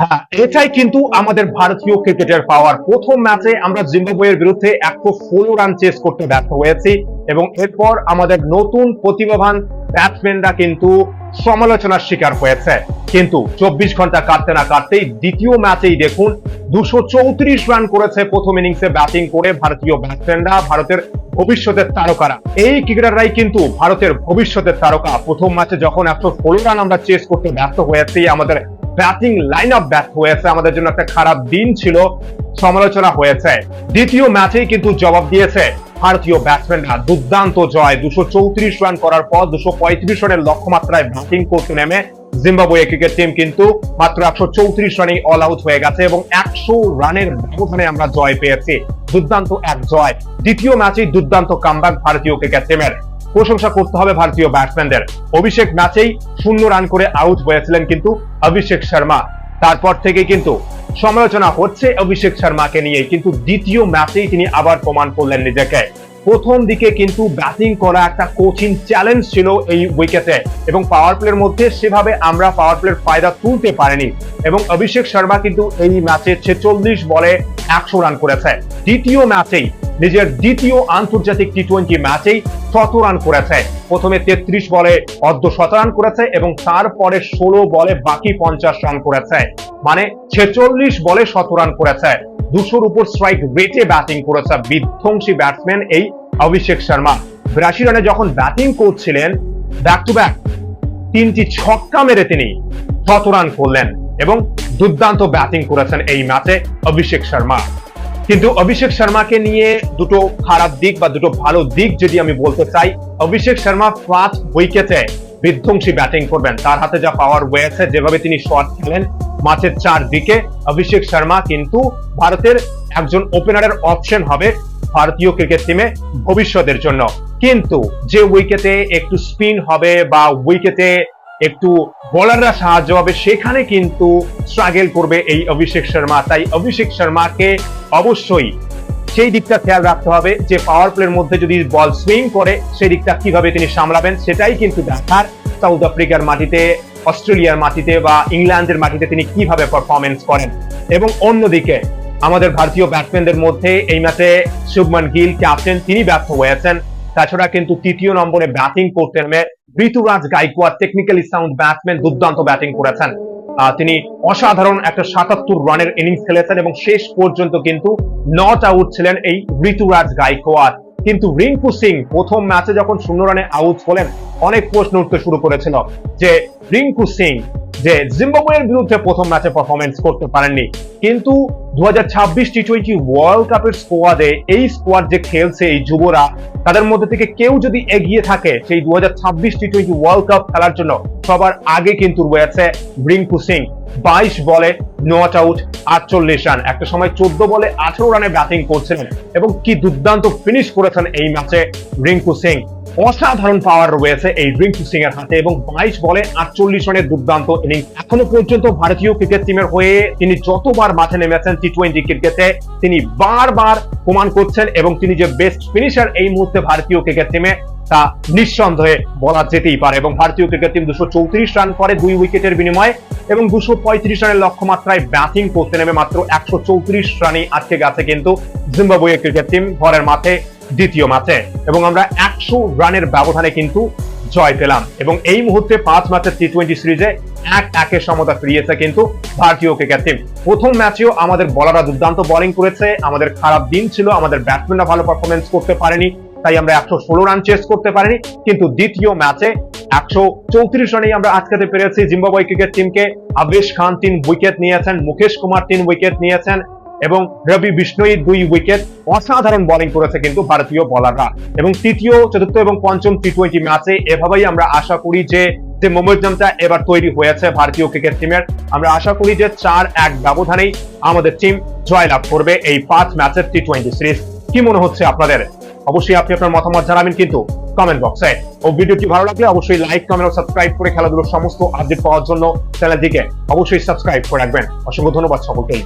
হ্যাঁ এটাই কিন্তু আমাদের ভারতীয় ক্রিকেটের পাওয়ার প্রথম ম্যাচে আমরা জিম্বাবুয়ের বিরুদ্ধে একশো ষোলো রান চেস করতে ব্যর্থ হয়েছি এবং এরপর আমাদের নতুন প্রতিভাবান ব্যাটসম্যানরা কিন্তু সমালোচনার শিকার হয়েছে। কিন্তু চব্বিশ ঘণ্টা কাটতে না কাটতেই দ্বিতীয় ম্যাচেই দেখুন, দুশো চৌত্রিশ রান করেছে প্রথম ইনিংসে ব্যাটিং করে ভারতীয় ব্যাটসম্যানরা ভারতের ভবিষ্যতের তারকারা। এই ক্রিকেটাররাই কিন্তু ভারতের ভবিষ্যতের তারকা। প্রথম ম্যাচে যখন একশো ষোলো রান আমরা চেস করতে ব্যর্থ হয়েছি, আমাদের ব্যাটিং লাইন আপ ব্যর্থ হয়েছে। আমাদের জন্য একটা খারাপ দিন ছিল, সমালোচনা হয়েছে। দ্বিতীয় ম্যাচেই কিন্তু জবাব দিয়েছে। ভারতীয় ব্যাটসম্যানরা দুর্দান্ত জয়, দুশো চৌত্রিশ রান করার পর দুশো পঁয়ত্রিশ রানের লক্ষ্যমাত্রায় ব্যাটিং করতে নেমে জিম্বাবুয়ে ক্রিকেট টিম কিন্তু মাত্র একশো চৌত্রিশ রানেই অল আউট হয়ে গেছে এবং একশো রানের ব্যবধানে আমরা জয় পেয়েছি। দুর্দান্ত এক জয়। দ্বিতীয় ম্যাচেই দুর্দান্ত কামব্যাক ভারতীয় ক্রিকেট টিমের প্রশংসা করতে হবে ভারতীয় ব্যাটসম্যানদের অভিষেক ম্যাচেই শূন্য রান করে আউট হয়েছিলেন কিন্তু অভিষেক শর্মা। তারপর থেকে কিন্তু সমালোচনা হচ্ছে অভিষেক শর্মাকে নিয়ে কিন্তু দ্বিতীয় ম্যাচেই তিনি আবার প্রমাণ করলেন নিজেকে। প্রথম দিকে কিন্তু ব্যাটিং করা একটা কোচিং চ্যালেঞ্জ ছিল এই উইকেটে এবং পাওয়ার প্লের মধ্যে সেভাবে আমরা পাওয়ার প্লের ফায়দা তুলতে পারিনি। এবং অভিষেক শর্মা কিন্তু এই ম্যাচে ছেচল্লিশ বলে একশো রান করেছে। দ্বিতীয় ম্যাচেই নিজের দ্বিতীয় আন্তর্জাতিক টি টোয়েন্টি ম্যাচেই শত রান করেছে। প্রথমে তেত্রিশ বলে অর্ধ শত রান করেছে এবং তারপরে ষোলো বলে বাকি পঞ্চাশ রান করেছে। মানে ছেচল্লিশ বলে শত রান করেছে। দুশোর উপর স্ট্রাইক রেটে ব্যাটিং করেছে বিধ্বংসী ব্যাটসম্যান এই অভিষেক শর্মা। বিরাশি রানে যখন ব্যাটিং করছিলেন ব্যাক টু ব্যাক তিনটি ছক্কা মেরে তিনি শত রান করলেন এবং দুর্দান্ত ব্যাটিং করেছেন এই ম্যাচে অভিষেক শর্মা। কিন্তু অভিষেক শর্মাকে নিয়ে দুটো খারাপ দিক বা দুটো ভালো দিক যদি আমি বলতে চাই, অভিষেক শর্মা ফার্স্ট উইকেটে বিধ্বংসী ব্যাটিং করবেন। তার হাতে যা পাওয়ার রয়েছে, যেভাবে তিনি শট খেলেন মাঠের চার দিকে অভিষেক শর্মা কিন্তু ভারতের একজন ওপেনারের অপশন হবে ভারতীয় ক্রিকেট টিমে ভবিষ্যতের জন্য। কিন্তু যে উইকেটে একটু স্পিন হবে বা উইকেটে একটু বোলাররা সাহায্য হবে সেখানে কিন্তু স্ট্রাগল করবে এই অভিষেক শর্মা। তাই অভিষেক শর্মাকে অবশ্যই সেই দিকটা খেয়াল রাখতে হবে যে পাওয়ার প্লের মধ্যে যদি বল সুইং করে, সেই দিকটা কীভাবে তিনি সামলাবেন সেটাই কিন্তু দেখার সাউথ আফ্রিকার মাটিতে অস্ট্রেলিয়ার মাটিতে বা ইংল্যান্ডের মাটিতে তিনি কীভাবে পারফরমেন্স করেন। এবং অন্যদিকে আমাদের ভারতীয় ব্যাটসম্যানদের মধ্যে এই ম্যাচে শুভমান গিল ক্যাপ্টেন তিনি ব্যর্থ হয়েছেন। তাছাড়া কিন্তু তৃতীয় নম্বরে ব্যাটিং করতে নেমে Ruturaj Gaikwad technically sound batsman দুর্দান্ত ব্যাটিং করেছেন। তিনি অসাধারণ একটা সাতাত্তর রানের ইনিংস খেলেছেন এবং শেষ পর্যন্ত কিন্তু নট আউট ছিলেন এই ঋতুরাজ গাইকোয়াড কিন্তু রিঙ্কু সিং প্রথম ম্যাচে যখন শূন্য রানে আউট হলেন, অনেক প্রশ্ন উঠতে শুরু করেছিল যে রিঙ্কু সিং যে জিম্বাবুয়ের বিরুদ্ধে প্রথম ম্যাচে পারফরমেন্স করতে পারেননি। কিন্তু দু হাজার টি টোয়েন্টি ওয়ার্ল্ড কাপের স্কোয়াডে এই স্কোয়াড যে খেলছে এই যুবরা, তাদের মধ্যে থেকে কেউ যদি এগিয়ে থাকে সেই দু টি টোয়েন্টি ওয়ার্ল্ড কাপ খেলার জন্য, সবার আগে কিন্তু রয়েছে রিঙ্কু সিং। বাইশ বলে নট আউট, আটচল্লিশ রান। একটা সময় চোদ্দ বলে আঠারো রানে ব্যাটিং করছিলেন এবং কি দুর্দান্ত ফিনিশ করেছেন এই ম্যাচে রিঙ্কু সিং। অসাধারণ পাওয়ার রয়েছে এই রিঙ্কু সিং এর হাতে এবং বাইশ বলে আটচল্লিশ রানের দুর্দান্ত ইনিংস এখনও পর্যন্ত ভারতীয় ক্রিকেট টিমের হয়ে তিনি যতবার মাঠে নেমেছেন টি টোয়েন্টি ক্রিকেটে তিনি বারবার প্রমাণ করছেন এবং তিনি যে বেস্ট ফিনিশার এই মুহূর্তে ভারতীয় ক্রিকেট টিমে তা নিঃসন্দেহে বলা যেতেই পারে এবং ভারতীয় ক্রিকেট টিম দুশো চৌত্রিশ রান করে দুই উইকেটের বিনিময়ে এবং দুশো পঁয়ত্রিশ রানের লক্ষ্যমাত্রায় ব্যাটিং করতে নেমে মাত্র একশো চৌত্রিশ রানই আটকে গেছে কিন্তু জিম্বাবুয়ে ক্রিকেট টিম ঘরের মাঠে দ্বিতীয় ম্যাচে এবং আমরা একশো রানের ব্যবধানে কিন্তু জয় পেলাম। এবং এই মুহূর্তে পাঁচ ম্যাচের টি টোয়েন্টি সিরিজে এক একের সমতা ফিরিয়েছে কিন্তু ভারতীয় ক্রিকেট টিম প্রথম ম্যাচেও আমাদের বলাররা দুর্দান্ত বোলিং করেছে, আমাদের খারাপ দিন ছিল, আমাদের ব্যাটসম্যানরা ভালো পারফরমেন্স করতে পারেনি, তাই আমরা একশো ষোলো রান চেস করতে পারিনি, কিন্তু দ্বিতীয় ম্যাচে একশো চৌত্রিশ রানেই আমরা আটকাতে পেরেছি। জিম্বাবুয়ে ক্রিকেট টিমকে আবেশ খান তিন উইকেট নিয়েছেন, মুকেশ কুমার তিন উইকেট নিয়েছেন এবং রবি বিষ্ণয়ী দুই উইকেট অসাধারণ বোলিং করেছে কিন্তু ভারতীয় বলাররা এবং তৃতীয়, চতুর্থ এবং পঞ্চম টি টোয়েন্টি ম্যাচে এভাবেই আমরা আশা করি যে যে মোমেন্টামটা এবার তৈরি হয়েছে ভারতীয় ক্রিকেট টিমের আমরা আশা করি যে চার এক ব্যবধানেই আমাদের টিম জয়লাভ করবে এই পাঁচ ম্যাচের টি টোয়েন্টি সিরিজ কি মনে হচ্ছে আপনাদের? অবশ্যই আপনি আপনার মতামত জানাবেন কিন্তু কমেন্ট বক্সে ও ভিডিওটি ভালো লাগলে অবশ্যই লাইক কমেন্ট ও সাবস্ক্রাইব করে খেলাধুলোর সমস্ত আপডেট পাওয়ার জন্য চ্যানেলটিকে অবশ্যই সাবস্ক্রাইব করে রাখবেন। অসংখ্য ধন্যবাদ সকলকেই।